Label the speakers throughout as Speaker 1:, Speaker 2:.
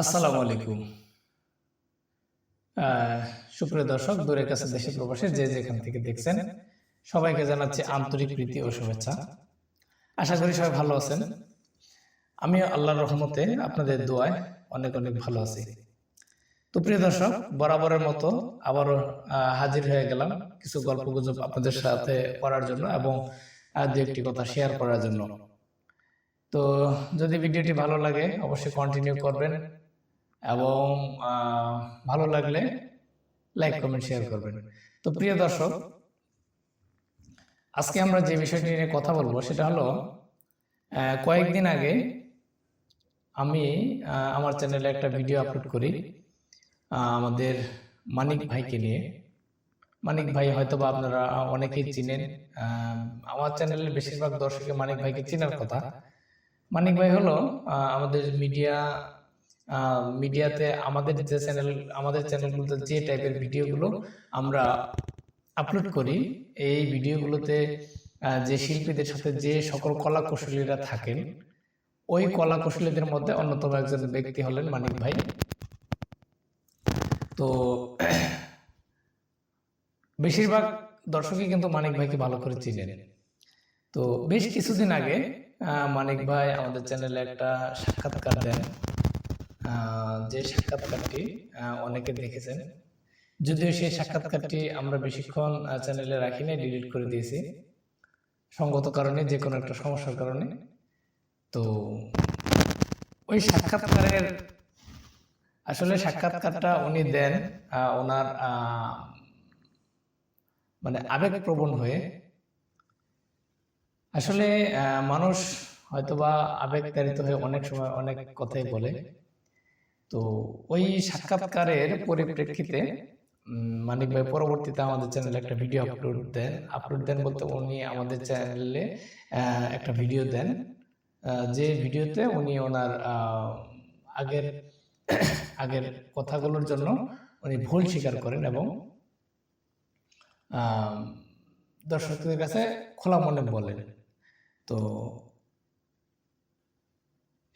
Speaker 1: আসসালামু আলাইকুম। সুপ্রিয় দর্শক দূরের কাছে দেশে প্রবাসে যে যেখান থেকে দেখছেন সবাইকে জানাচ্ছি আন্তরিক প্রীতি ও শুভেচ্ছা। আশা করি সবাই ভালো আছেন। আমি আল্লাহর রহমতে আপনাদের দোয়ায় অনেক অনেক ভালো আছি। তো প্রিয় দর্শক বরাবরের মতো আবারও হাজির হয়ে গেলাম কিছু গল্প গুজব আপনাদের সাথে করার জন্য এবং দু একটি কথা শেয়ার করার জন্য। তো যদি ভিডিওটি ভালো লাগে অবশ্যই কন্টিনিউ করবেন। এবং ভালো লাগলে লাইক কমেন্ট শেয়ার করবেন। তো প্রিয় দর্শক আজকে আমরা যে বিষয়টি নিয়ে কথা বলব সেটা হলো কয়েকদিন আগে আমি আমার চ্যানেলে একটা ভিডিও আপলোড করি আমাদের মানিক ভাইকে নিয়ে। মানিক ভাই হয়তো বা আপনারা অনেকেই চিনেন আমার চ্যানেলের বেশিরভাগ দর্শকে মানিক ভাইকে চেনার কথা। মানিক ভাই হলো আমাদের মিডিয়া মিডিয়াতে আমাদের যে চ্যানেল আমাদের চ্যানেলগুলোতে যে টাইপের ভিডিওগুলো আমরা আপলোড করি এই ভিডিওগুলোতে যে শিল্পীদের সাথে যে সকল কলা কৌশলীরা থাকেন ওই কলা কৌশলীদের মধ্যে অন্যতম একজন ব্যক্তি হলেন মানিক ভাই। তো বেশিরভাগ দর্শকই কিন্তু মানিক ভাইকে ভালো করে চিনেন। তো বেশ কিছুদিন আগে আহ, মানিক ভাই আমাদের চ্যানেলে একটা সাক্ষাৎকার দেন। যে সাক্ষাৎকারটি অনেকে দেখেছেন। যদিও সেই সাক্ষাৎকারটি আমরা বেশিক্ষণ চ্যানেলে রাখি নাই ডিলিট করে দিয়েছি। সঙ্গত কারণে, যে কোনো একটা সমস্যার কারণে। তো ওই সাক্ষাৎকারের আসলে সাক্ষাৎকারটা উনি দেন ওনার মানে আবেগপ্রবণ হয়ে। আসলে মানুষ হয়তোবা আবেগতাড়িত হয়ে অনেক সময় অনেক কথাই বলে। তো ওই সাক্ষাৎকারের পরিপ্রেক্ষিতে মানিক ভাই পরবর্তীতে আমাদের চ্যানেলে একটা ভিডিও আপলোড দেন। আপলোড দেন বলতে উনি আমাদের চ্যানেলে একটা ভিডিও দেন। যে ভিডিওতে উনি ওনার আগের আগের কথাগুলোর জন্য উনি ভুল স্বীকার করেন এবং দর্শকদের কাছে খোলা মনে বলেন। তো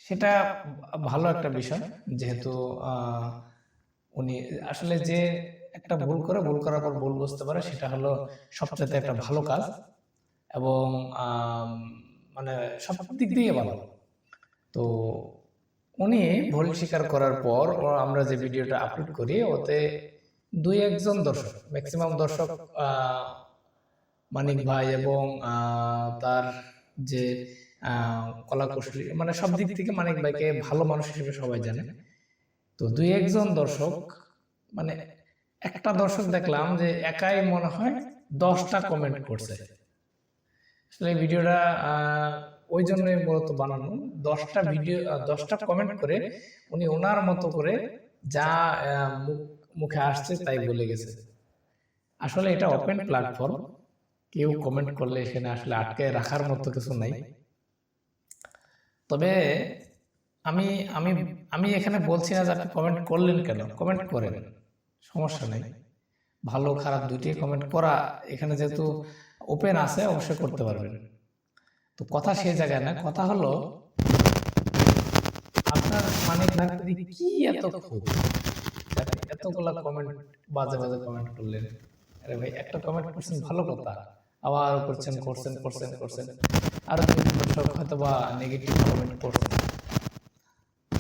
Speaker 1: সেটা ভালো একটা বিষয় যেহেতু উনি আসলে যে একটা ভুল করে ভুল করার পর ভুল বুঝতে পারে সেটা হলো সবচেয়ে একটা ভালো কাজ এবং মানে সব দিক দিয়ে ভালো। তো উনি ভুল স্বীকার করার পর আমরা যে ভিডিওটা আপলোড করি ওতে দুই একজন দর্শক ম্যাক্সিমাম দর্শক মানিক ভাই এবং তার যে কলা কৌশলী মানে সব দিক থেকে মানিক ভাইকে ভালো মানুষ হিসেবে সবাই জানে। তো দুই একজন দর্শক মানে একটা দর্শক দেখলাম যে একাই মনে হয় দশটা কমেন্ট করছে। আসলে ভিডিওটা ওই জন্যই মূলত বানানো। দশটা ভিডিও দশটা কমেন্ট করে উনি ওনার মতো করে যা মুখে আসছে তাই বলে গেছে। আসলে এটা ওপেন প্ল্যাটফর্ম কেউ কমেন্ট করলে এখানে আসলে আটকে রাখার মতো কিছু নাই। তবে আমি আমি আমি এখানে বলছি না যে আপনি কমেন্ট করলেন কেন? কমেন্ট করেন। সমস্যা নেই। ভালো, খারাপ দুইটি কমেন্ট করা এখানে যেহেতু ওপেন আছে, অবশ্যই করতে পারবেন। তো কথা সেই জায়গায় না, কথা হলো আপনার মানে কি এত এতগুলা কমেন্ট বাজে বাজে কমেন্ট করলেন। আরে ভাই, একটা কমেন্ট করছেন, ভালো কথা। আবার করছেন করছেন করছেন করছেন। আরও দুই দর্শক হয়তো বা নেগেটিভ কমেন্ট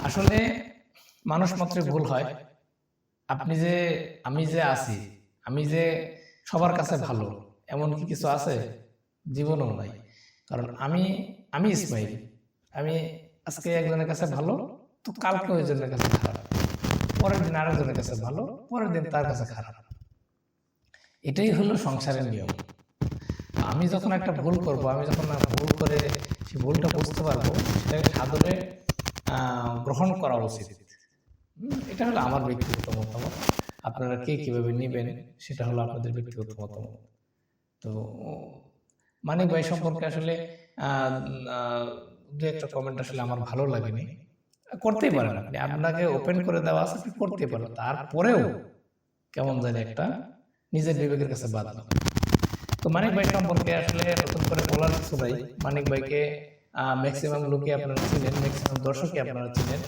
Speaker 1: আসলে মানুষ মাত্রই ভুল হয়। আপনি যে, আমি যে আছি, আমি যে সবার কাছে ভালো, এমন কি কিছু আছে? জীবনও নাই। কারণ আমি আমি ইসমাইল আমি আজকে একজনের কাছে ভালো, তো কালকে ওই জনের কাছে খারাপ। পরের দিন আরেকজনের কাছে ভালো, পরের দিন তার কাছে খারাপ। এটাই হলো সংসারের নিয়ম। আমি যখন একটা ভুল করব, আমি যখন ভুল করে সেই ভুলটা বুঝতে পারব, সেটাকে সাদরে গ্রহণ করা উচিত। এটা হলো আমার ব্যক্তিগত মতামত। আপনারা কে কীভাবে নেবেন, সেটা হলো আপনাদের ব্যক্তিগত মতামত। তো, মানিক ভাই সম্পর্কে আসলে দু একটা কমেন্ট আসলে আমার ভালো লাগেনি। করতেই পারেন আপনি। আপনাকে ওপেন করে দেওয়া আছে, আপনি করতেই পারেন। তারপরেও কেমন জানি একটা নিজের বিবেকের কাছে বাধা তো মানিক ভাই সম্পর্কে আসলে নতুন করে বলার কিছু নাই। মানিক ভাইকে ম্যাক্সিমাম লোকে আপনারা চিনেন ম্যাক্সিমাম দর্শকই আপনারা চিনেন।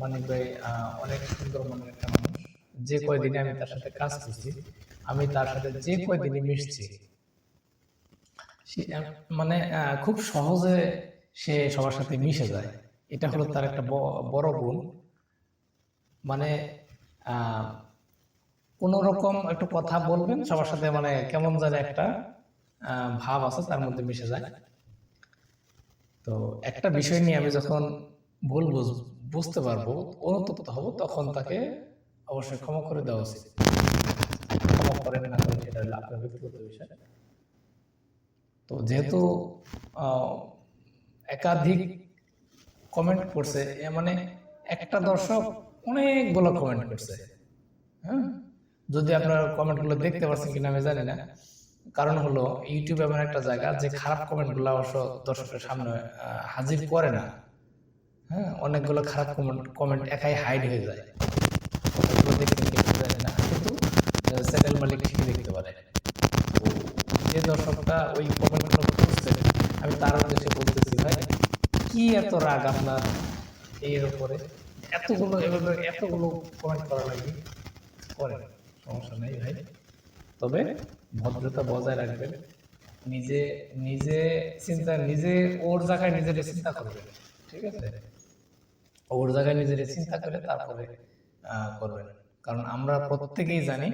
Speaker 1: মানিক ভাই অনেক সুন্দর মনের একটা মানুষ। যে কয়দিনে আমি তার সাথে কাজ করছি, আমি তার সাথে যে কয়দিনে মিশছি মানে খুব সহজে সে সবার সাথে মিশে যায়। এটা হলো তার একটা বড় গুণ। মানে আহ, কোনো রকম একটু কথা বলবেন সবার সাথে মানে কেমন জানে একটা ভাব আছে তার মধ্যে মিশে যায়। তো একটা বিষয় নিয়ে আমি যখন ভুল বুঝতে পারব অনুতপ্ত হব তখন তাকে অবশ্যই ক্ষমা করে দেওয়া উচিত। ক্ষমা করেন না করেন সেটা হলো আপনার ব্যক্তিগত বিষয়। তো যেহেতু একাধিক কমেন্ট করছে মানে একটা দর্শক অনেকগুলো কমেন্ট করছে হ্যাঁ? যদি আপনারা কমেন্টগুলো দেখতে পাচ্ছেন কিনা আমি জানি না। কারণ হলো ইউটিউব এমন একটা জায়গা যে খারাপ কমেন্টগুলো অবশ্য দর্শকের সামনে হাজির করে না। হ্যাঁ অনেকগুলো খারাপ কমেন্ট কমেন্ট একাই হাইড হয়ে যায়। ওগুলো দেখতে না কিন্তু চ্যানেল মালিক ঠিকই দেখতে পারে। তো যে দর্শকটা ওই কমেন্টগুলো করছে আমি তার উদ্দেশ্যে বলতেছি ভাই কি এত রাগ আপনার এর উপরে? এতগুলো এভাবে এতগুলো কমেন্ট করা লাগে করেন। সমস্যা নেই ভাই। তবে ভদ্রতা বজায় রাখবেন। নিজে নিজে চিন্তা নিজে ওর জায়গায় নিজের চিন্তা করবেন ঠিক আছে? ওর জায়গায় নিজের চিন্তা করে তারপরে করবেন। কারণ আমরা প্রত্যেকেই জানি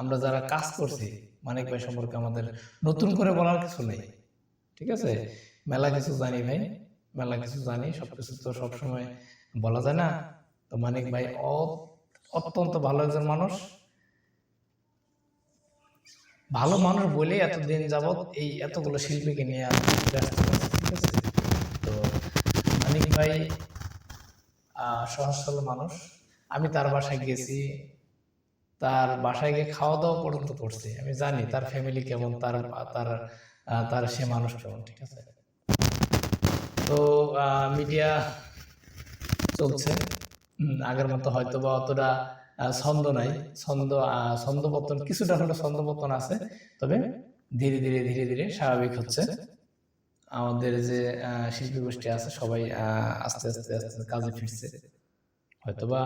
Speaker 1: আমরা যারা কাজ করছি মানিক ভাই সম্পর্কে আমাদের নতুন করে বলার কিছু নেই ঠিক আছে? মেলা কিছু জানি ভাই মেলা কিছু জানি সব কিছু তো সবসময় বলা যায় না। তো মানিক ভাই অত্যন্ত ভালো একজন মানুষ। ভালো মানুষ বলেই এতদিন যাবত এই এতগুলো শিল্পীকে নিয়ে আমি ব্যস্ত ঠিক আছে? তো মানিক ভাই সহজ মানুষ। আমি তার বাসায় গেছি। তার বাসায় গিয়ে খাওয়া দাওয়া পর্যন্ত করছি। আমি জানি তার ফ্যামিলি কেমন তার তার তার সে মানুষ কেমন ঠিক আছে? তো মিডিয়া চলছে। আগের মতো হয়তো বা অতটা ছন্দ নাই। ছন্দ আহ, ছন্দপতন কিছুটা হলো ছন্দপতন আছে। তবে ধীরে ধীরে ধীরে ধীরে স্বাভাবিক হচ্ছে। আমাদের যে শিল্পী গোষ্ঠী আছে সবাই আস্তে আস্তে আস্তে কাজে ফিরছে। হয়তোবা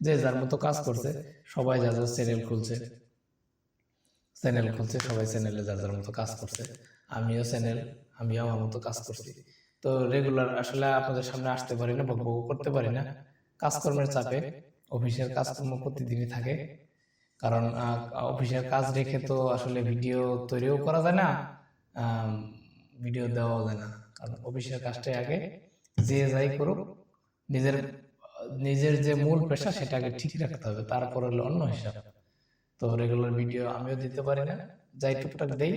Speaker 1: যে যার মতো কাজ করছে সবাই যা যার চ্যানেল খুলছে। চ্যানেল খুলছে সবাই চ্যানেলে যার যার মতো কাজ করছে। আমিও চ্যানেল আমিও আমার মতো কাজ করছি। তো রেগুলার আসলে আপনাদের সামনে আসতে পারি না বকবক করতে পারি না। কাজকর্মের চাপে অফিসের কাজকর্ম প্রতিদিনই থাকে। কারণ অফিসের কাজ রেখে তো আসলে ভিডিও তৈরিও করা যায় না। ভিডিও দেওয়াও যায় না। কারণ অফিসের কাজটাই আগে যে যাই করুক নিজের নিজের যে মূল পেশা সেটাকে ঠিক রাখতে হবে। তারপর হলো অন্য হিসাব। তো রেগুলার ভিডিও আমিও দিতে পারি না। যাই টুকটাক দেই।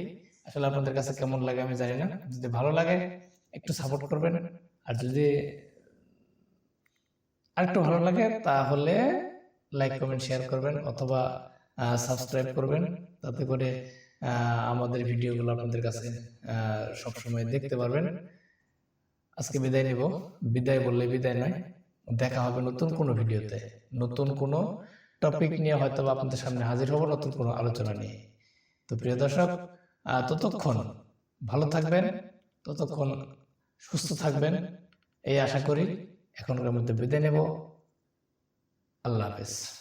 Speaker 1: আসলে আপনাদের কাছে কেমন লাগে আমি জানি না। যদি ভালো লাগে একটু সাপোর্ট করবেন। আর যদি আরেকটু ভালো লাগে তাহলে লাইক কমেন্ট শেয়ার করবেন অথবা সাবস্ক্রাইব করবেন। তাতে করে আমাদের ভিডিওগুলো আপনাদের কাছে সবসময় দেখতে পারবেন। আজকে বিদায় নিব। বিদায় বললে বিদায় নয় দেখা হবে নতুন কোনো ভিডিওতে। নতুন কোনো টপিক নিয়ে হয়তো আপনাদের সামনে হাজির হব নতুন কোনো আলোচনা নিয়ে। তো প্রিয় দর্শক ততক্ষণ ভালো থাকবেন ততক্ষণ সুস্থ থাকবেন এই আশা করি। এখনকার মধ্যে বিদায় নেব। আল্লাহ হাফেজ।